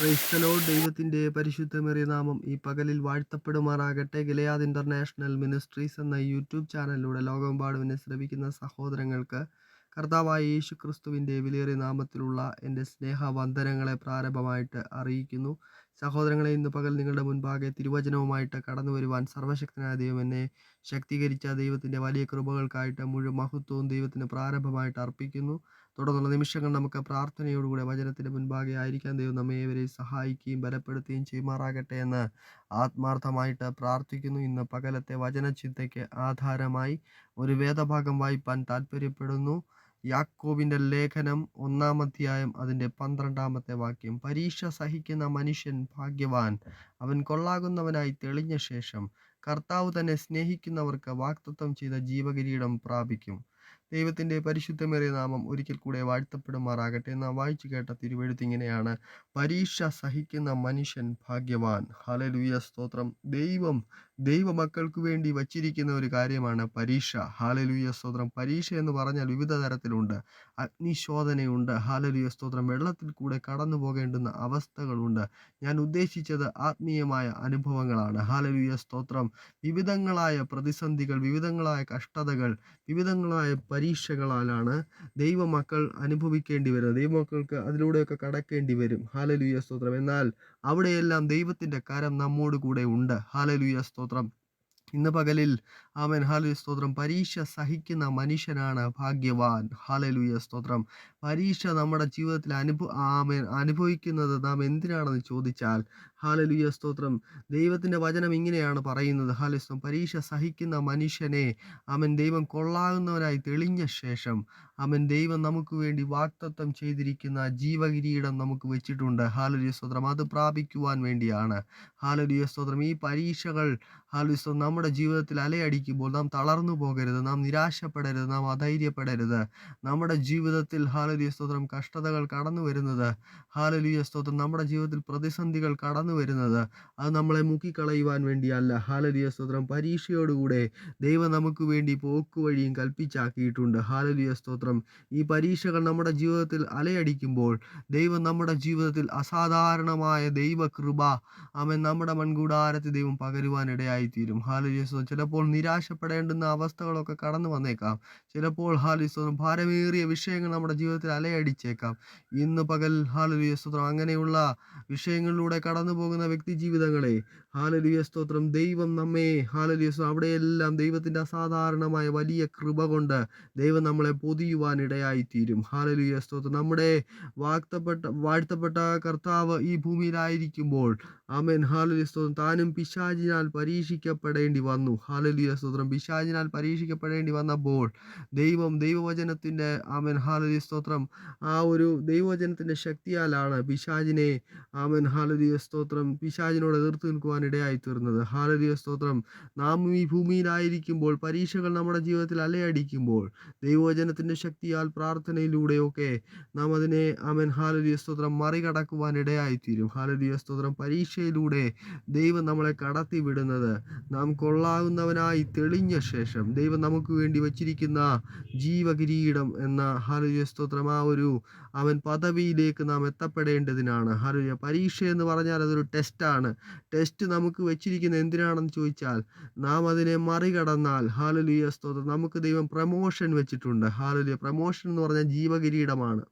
ക്രൈസ്തലോ ദൈവത്തിന്റെ പരിശുദ്ധമേറിയ നാമം ഈ പകലിൽ വാഴ്ത്തപ്പെടുമാറാകട്ടെ. ഗിലയാദ് ഇന്റർനാഷണൽ മിനിസ്ട്രീസ് എന്ന യൂട്യൂബ് ചാനലിലൂടെ ലോകമെമ്പാടുവിനെ ശ്രമിക്കുന്ന സഹോദരങ്ങൾക്ക് കർത്താവായ യേശു ക്രിസ്തുവിന്റെ വിലയേറിയ നാമത്തിലുള്ള എന്റെ സ്നേഹവന്ദനങ്ങളെ പ്രാരംഭമായിട്ട് അറിയിക്കുന്നു. സഹോദരങ്ങളെ ഇന്ന് പകൽ നിങ്ങളുടെ മുൻപാകെ തിരുവചനവുമായിട്ട് കടന്നു വരുവാൻ സർവശക്തനായ ദൈവം എന്നെ ശക്തീകരിച്ച ദൈവത്തിന്റെ വലിയ കൃപകൾക്കായിട്ട് മുഴുവൻ മഹത്വവും ദൈവത്തിന് പ്രാരംഭമായിട്ട് അർപ്പിക്കുന്നു. തുടർന്നുള്ള നിമിഷങ്ങൾ നമുക്ക് പ്രാർത്ഥനയോടുകൂടെ വചനത്തിന്റെ മുൻപാകെ ആയിരിക്കാൻ ദൈവം നമ്മെ ഏവരെ സഹായിക്കുകയും ബലപ്പെടുത്തുകയും ചെയ്യുമാറാകട്ടെ എന്ന് ആത്മാർത്ഥമായിട്ട് പ്രാർത്ഥിക്കുന്നു. ഇന്ന് പകലത്തെ വചനചിന്തയ്ക്ക് ആധാരമായി ഒരു വേദഭാഗം വായിപ്പാൻ താല്പര്യപ്പെടുന്നു യാക്കോബിന്റെ ലേഖനം ഒന്നാം അധ്യായം അതിന്റെ പന്ത്രണ്ടാമത്തെ വാക്യം. പരീക്ഷ സഹിക്കുന്ന മനുഷ്യൻ ഭാഗ്യവാൻ. അവൻ കൊള്ളാകുന്നവനായി തെളിഞ്ഞ ശേഷം കർത്താവ് തന്നെ സ്നേഹിക്കുന്നവർക്ക് വാക്തത്വം ചെയ്ത ജീവകിരീടം പ്രാപിക്കും. ദൈവത്തിന്റെ പരിശുദ്ധമേറിയ നാമം ഒരിക്കൽ കൂടെ വാഴ്ത്തപ്പെടുമാറാകട്ടെ എന്നാ വായിച്ചു കേട്ട തിരുവെഴുത്തിങ്ങനെയാണ് പരീക്ഷ സഹിക്കുന്ന മനുഷ്യൻ ഭാഗ്യവാൻ. ഹാലലുയ സ്തോത്രം. ദൈവം ദൈവമക്കൾക്ക് വേണ്ടി വച്ചിരിക്കുന്ന ഒരു കാര്യമാണ് പരീക്ഷ. ഹാലലുയ സ്തോത്രം. പരീക്ഷ എന്ന് പറഞ്ഞാൽ വിവിധ തരത്തിലുണ്ട്. അഗ്നിശോധനയുണ്ട്. ഹാലലുയ സ്തോത്രം. വെള്ളത്തിൽ കൂടെ കടന്നു പോകേണ്ടുന്ന അവസ്ഥകളുണ്ട്. ഞാൻ ഉദ്ദേശിച്ചത് ആത്മീയമായ അനുഭവങ്ങളാണ്. ഹാലലുയ സ്തോത്രം. വിവിധങ്ങളായ പ്രതിസന്ധികൾ വിവിധങ്ങളായ കഷ്ടതകൾ വിവിധങ്ങളായ പരീക്ഷകളാലാണ് ദൈവമക്കൾ അനുഭവിക്കേണ്ടി വരുന്നത്. ദൈവമക്കൾക്ക് അതിലൂടെയൊക്കെ കടക്കേണ്ടി വരും. ഹാലലുയ സ്തോത്രം. എന്നാൽ അവിടെയെല്ലാം ദൈവത്തിന്റെ കരം നമ്മോട് കൂടെ ഉണ്ട്. ഹാലലുയ സ്തോത്രം. ഇന്ന് പകലിൽ ആമൻ. ഹാലുയ സ്തോത്രം. പരീക്ഷ സഹിക്കുന്ന മനുഷ്യനാണ് ഭാഗ്യവാൻ. ഹാലലുയ സ്തോത്രം. പരീക്ഷ നമ്മുടെ ജീവിതത്തിൽ അനുഭവ ആമേൻ അനുഭവിക്കുന്നത് നാം എന്തിനാണെന്ന് ചോദിച്ചാൽ ഹാലലുയ സ്തോത്രം. ദൈവത്തിന്റെ വചനം ഇങ്ങനെയാണ് പറയുന്നത്. ഹാലസ്തം പരീക്ഷ സഹിക്കുന്ന മനുഷ്യനെ അവൻ ദൈവം കൊള്ളാകുന്നവനായി തെളിഞ്ഞ ശേഷം അവൻ ദൈവം നമുക്ക് വേണ്ടി വാക്തത്വം ചെയ്തിരിക്കുന്ന ജീവകിരീടം നമുക്ക് വെച്ചിട്ടുണ്ട്. ഹാലലുയ സ്തോത്രം. അത് പ്രാപിക്കുവാൻ വേണ്ടിയാണ്. ഹാലലുയ സ്തോത്രം. ഈ പരീക്ഷകൾ ഹാലുസ്തം നമ്മുടെ ജീവിതത്തിൽ അലയടിക്കുമ്പോൾ നാം തളർന്നു പോകരുത് നാം നിരാശപ്പെടരുത് നാം അധൈര്യപ്പെടരുത്. നമ്മുടെ ജീവിതത്തിൽ ഹാലലിയ സ്തോത്രം കഷ്ടതകൾ കടന്നു വരുന്നത് ഹാലലിയ സ്തോത്രം നമ്മുടെ ജീവിതത്തിൽ പ്രതിസന്ധികൾ കടന്നു വരുന്നത് അത് നമ്മളെ മുക്കിക്കളയുവാൻ വേണ്ടിയല്ല. ഹാലലിയ സ്തോത്രം പരീക്ഷയോടുകൂടെ ദൈവം നമുക്ക് വേണ്ടി പോക്കുവഴിയും കൽപ്പിച്ചാക്കിയിട്ടുണ്ട്. ഹാലലിയ സ്തോത്രം ഈ പരീക്ഷകൾ നമ്മുടെ ജീവിതത്തിൽ അലയടിക്കുമ്പോൾ ദൈവം നമ്മുടെ ജീവിതത്തിൽ അസാധാരണമായ ദൈവകൃപ അവൻ നമ്മുടെ മൺകൂടാരത്തിൽ ദൈവം പകരുവാനിടയായിത്തീരും. ഹാലലിയ സ്തോത്രം ചിലപ്പോൾ നിരാശപ്പെടേണ്ടുന്ന അവസ്ഥകളൊക്കെ കടന്നു വന്നേക്കാം. ചിലപ്പോൾ ഹാലി സ്തോത്രം ഭാരമേറിയ വിഷയങ്ങൾ നമ്മുടെ ജീവിതത്തിൽ അലയടിച്ചേക്കാം. ഇന്ന് പകൽ ഹാലലിയ സ്തോത്രം. അങ്ങനെയുള്ള വിഷയങ്ങളിലൂടെ കടന്നു പോകുന്ന വ്യക്തി ജീവിതങ്ങളെ ഹാലലിയ സ്തോത്രം. ദൈവം നമ്മെ ഹാലലിയ അവിടെയെല്ലാം ദൈവത്തിന്റെ അസാധാരണമായ വലിയ കൃപ കൊണ്ട് ദൈവം നമ്മളെ പൊതിയുവാൻ ഇടയായിത്തീരും ഹാലലിയ സ്തോത്രം. നമ്മുടെ വാഴ്ത്തപ്പെട്ട വാഴ്ത്തപ്പെട്ട കർത്താവ് ഈ ഭൂമിയിലായിരിക്കുമ്പോൾ ആമേൻ. ഹാലലിയ സ്തോത്രം. താനും പിശാചിനാൽ പരീക്ഷിക്കപ്പെടേണ്ടി വന്നു. ഹാലലിയ സ്തോത്രം. പിശാചിനാൽ പരീക്ഷിക്കപ്പെടേണ്ടി വന്നപ്പോൾ ദൈവം ദൈവവചനത്തിന്റെ ആമേൻ. ഹാലലിയ സ്തോത്രം. ആ ഒരു ദൈവവചനത്തിന്റെ ശക്തിയാലാണ് പിശാചിനെ ആമൻ. ഹാലലിയ സ്തോത്രം. പിശാചിനോട് എതിർത്ത് നിൽക്കുവാൻ ഇടയായി തീർന്നത് ഹാലലിയ സ്തോത്രം. നാം ഈ ഭൂമിയിലായിരിക്കുമ്പോൾ പരീക്ഷകൾ നമ്മുടെ ജീവിതത്തിൽ അലയടിക്കുമ്പോൾ ദൈവവചനത്തിന്റെ ശക്തിയാൽ പ്രാർത്ഥനയിലൂടെയൊക്കെ നാം അതിനെ അമൻ ഹാലലിയ സ്തോത്രം മറികടക്കുവാൻ ഇടയായിത്തീരും ഹാലലിയ സ്തോത്രം പരീക്ഷയിലൂടെ ദൈവം നമ്മളെ കടത്തി വിടുന്നത് നാം കൊള്ളാകുന്നവനായി തെളിഞ്ഞ ശേഷം ദൈവം നമുക്ക് വേണ്ടി വച്ചിരിക്കുന്ന ജീവകിരീടം എന്ന ഹാലലിയ സ്തോത്രം ആ ഒരു അവൻ പദവിയിലേക്ക് നാം എത്തപ്പെടേണ്ടതിനാണ്. ഹാലലിയ പരീക്ഷ എന്ന് പറഞ്ഞാൽ അതൊരു ടെസ്റ്റാണ്. ടെസ്റ്റ് നമുക്ക് വെച്ചിരിക്കുന്ന എന്തിനാണെന്ന് ചോദിച്ചാൽ നാം അതിനെ മറികടന്നാൽ ഹാലലിയ സ്തോത്രം. നമുക്ക് ദൈവം പ്രമോഷൻ വെച്ചിട്ടുണ്ട്. ഹാലലിയ പ്രമോഷൻ എന്ന് പറഞ്ഞാൽ ജീവകിരീടമാണ്.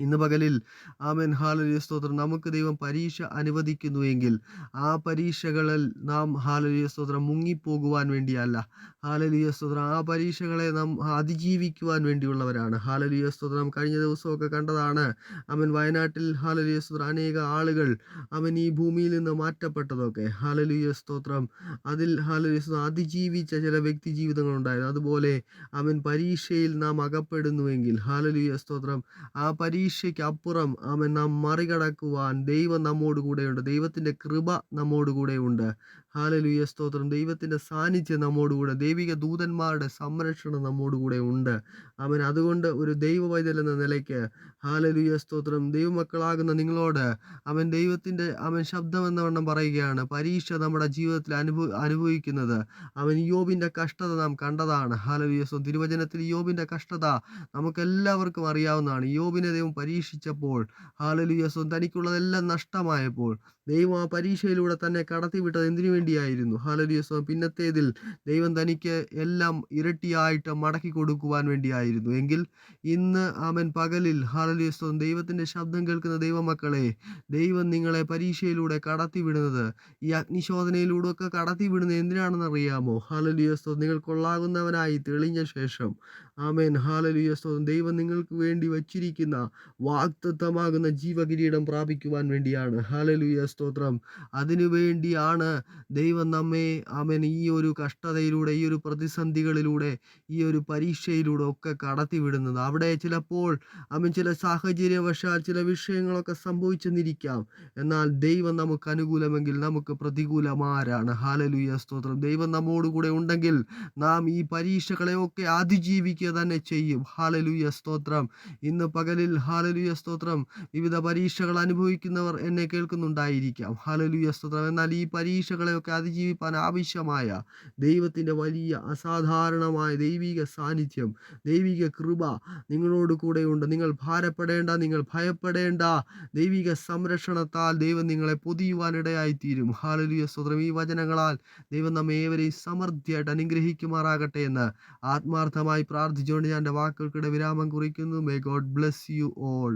ഇന്ന് പകലിൽ. ആമൻ. ഹാലലിയ. സ്തോത്രം. നമുക്ക് ദൈവം പരീക്ഷ അനുവദിക്കുന്നു എങ്കിൽ ആ പരീക്ഷകളിൽ നാം ഹാലലിയ. സ്തോത്രം മുങ്ങിപ്പോകുവാൻ വേണ്ടിയല്ല. ഹാലലിയ. സ്തോത്രം. ആ പരീക്ഷകളെ നാം അതിജീവിക്കുവാൻ വേണ്ടിയുള്ളവരാണ്. ഹാലലിയ. സ്തോത്രം. കഴിഞ്ഞ ദിവസമൊക്കെ കണ്ടതാണ്. അവൻ വയനാട്ടിൽ ഹാലലിയ. സ്തോത്രം അനേക ആളുകൾ അവൻ ഈ ഭൂമിയിൽ നിന്ന് മാറ്റപ്പെട്ടതൊക്കെ. ഹാലലിയ. സ്തോത്രം. അതിൽ ഹാലലിയ. സ്തോത്രം അതിജീവിച്ച ചില വ്യക്തി ജീവിതങ്ങളുണ്ടായിരുന്നു. അതുപോലെ അവൻ പരീക്ഷയിൽ നാം അകപ്പെടുന്നുവെങ്കിൽ ഹാലലിയ. സ്തോത്രം. ആ പരീക്ഷ പരീക്ഷയ്ക്ക് അപ്പുറം അവൻ നാം മറികടക്കുവാൻ ദൈവം നമ്മോട് കൂടെയുണ്ട് ദൈവത്തിന്റെ കൃപ നമ്മോട് കൂടെയുണ്ട് ഹാലലുയ സ്തോത്രം. ദൈവത്തിന്റെ സാന്നിധ്യം നമ്മോടുകൂടെ ദൈവിക ദൂതന്മാരുടെ സംരക്ഷണം നമ്മോടുകൂടെ ഉണ്ട്. അവൻ അതുകൊണ്ട് ഒരു ദൈവ വൈദ്യൽ എന്ന നിലയ്ക്ക് ഹാലലുയ സ്തോത്രം. ദൈവമക്കളാകുന്ന നിങ്ങളോട് അവൻ ദൈവത്തിന്റെ അവൻ ശബ്ദമെന്ന എന്നവണ്ണം പറയുകയാണ്. പരീക്ഷ നമ്മുടെ ജീവിതത്തിൽ അനുഭവ അനുഭവിക്കുന്നത്. അവൻ യോബിന്റെ കഷ്ടത നാം കണ്ടതാണ്. ഹാലലുയ സ്തോത്രം തിരുവചനത്തിൽ യോബിന്റെ കഷ്ടത നമുക്കെല്ലാവർക്കും അറിയാവുന്നതാണ്. യോബിനെ ദൈവം പരീക്ഷിച്ചപ്പോൾ ഹാലലുയ സ്വന്തം തനിക്കുള്ളതെല്ലാം നഷ്ടമായപ്പോൾ ദൈവം ആ പരീക്ഷയിലൂടെ തന്നെ കടത്തിവിട്ടത് എന്തിനു വേണ്ടിയായിരുന്നു. ഹാലലിയ സ്വാമി പിന്നത്തേതിൽ ദൈവം തനിക്ക് എല്ലാം ഇരട്ടിയായിട്ട് മടക്കി കൊടുക്കുവാൻ വേണ്ടിയായിരുന്നു. എങ്കിൽ ഇന്ന് അവൻ പകലിൽ ഹാലലിയ സ്വാമി ദൈവത്തിന്റെ ശബ്ദം കേൾക്കുന്ന ദൈവമക്കളെ ദൈവം നിങ്ങളെ പരീക്ഷയിലൂടെ കടത്തിവിടുന്നത് ഈ അഗ്നിശോധനയിലൂടെ ഒക്കെ കടത്തിവിടുന്നത് എന്തിനാണെന്ന് അറിയാമോ ഹാലലിയ സ്വാമി നിങ്ങൾ കൊള്ളാകുന്നവനായി തെളിഞ്ഞ ശേഷം ആമേൻ. ഹാലലുയ. സ്തോത്രം. ദൈവം നിങ്ങൾക്ക് വേണ്ടി വച്ചിരിക്കുന്ന വാക്തത്വമാകുന്ന ജീവകിരീടം പ്രാപിക്കുവാൻ വേണ്ടിയാണ്. ഹാലലുയ. സ്തോത്രം. അതിനു വേണ്ടിയാണ് ദൈവം നമ്മെ ആമേൻ ഈ ഒരു കഷ്ടതയിലൂടെ ഈ ഒരു പ്രതിസന്ധികളിലൂടെ ഈ ഒരു പരീക്ഷയിലൂടെ ഒക്കെ കടത്തിവിടുന്നത്. അവിടെ ചിലപ്പോൾ ആമേൻ ചില സാഹചര്യവശാൽ ചില വിഷയങ്ങളൊക്കെ സംഭവിച്ചെന്നിരിക്കാം. എന്നാൽ ദൈവം നമുക്ക് അനുകൂലമെങ്കിൽ നമുക്ക് പ്രതികൂലമാരാണ്. ഹാലലുയ. സ്തോത്രം. ദൈവം നമ്മോടുകൂടെ ഉണ്ടെങ്കിൽ നാം ഈ പരീക്ഷകളെയൊക്കെ അതിജീവിക്കുക തന്നെ ചെയ്യും. ഹാലലുയ സ്തോത്രം. ഇന്ന് പകലിൽ ഹാലലുയ സ്തോത്രം. വിവിധ പരീക്ഷകൾ അനുഭവിക്കുന്നവർ എന്നെ കേൾക്കുന്നുണ്ടായിരിക്കാം. ഹാലലുയ സ്തോത്രം. എന്നാൽ ഈ പരീക്ഷകളെയൊക്കെ അതിജീവിപ്പാൻ ആവശ്യമായ ദൈവത്തിന്റെ വലിയ അസാധാരണമായ ദൈവിക സാന്നിധ്യം ദൈവിക കൃപ നിങ്ങളോട് കൂടെയുണ്ട്. നിങ്ങൾ ഭാരപ്പെടേണ്ട നിങ്ങൾ ഭയപ്പെടേണ്ട. ദൈവിക സംരക്ഷണത്താൽ ദൈവം നിങ്ങളെ പൊതിയുവാനിടയായിത്തീരും ഹാലലുയ സ്തോത്രം. ഈ വചനങ്ങളാൽ ദൈവം നമ്മെ ഏവരെയും സമൃദ്ധിയായിട്ട് അനുഗ്രഹിക്കുമാറാകട്ടെ എന്ന് ആത്മാർത്ഥമായി പ്രാർത്ഥിച്ചുകൊണ്ട് ഞാൻ എന്റെ വാക്കുകൾക്കിടെ വിരാമം കുറിക്കുന്നു. May God bless you all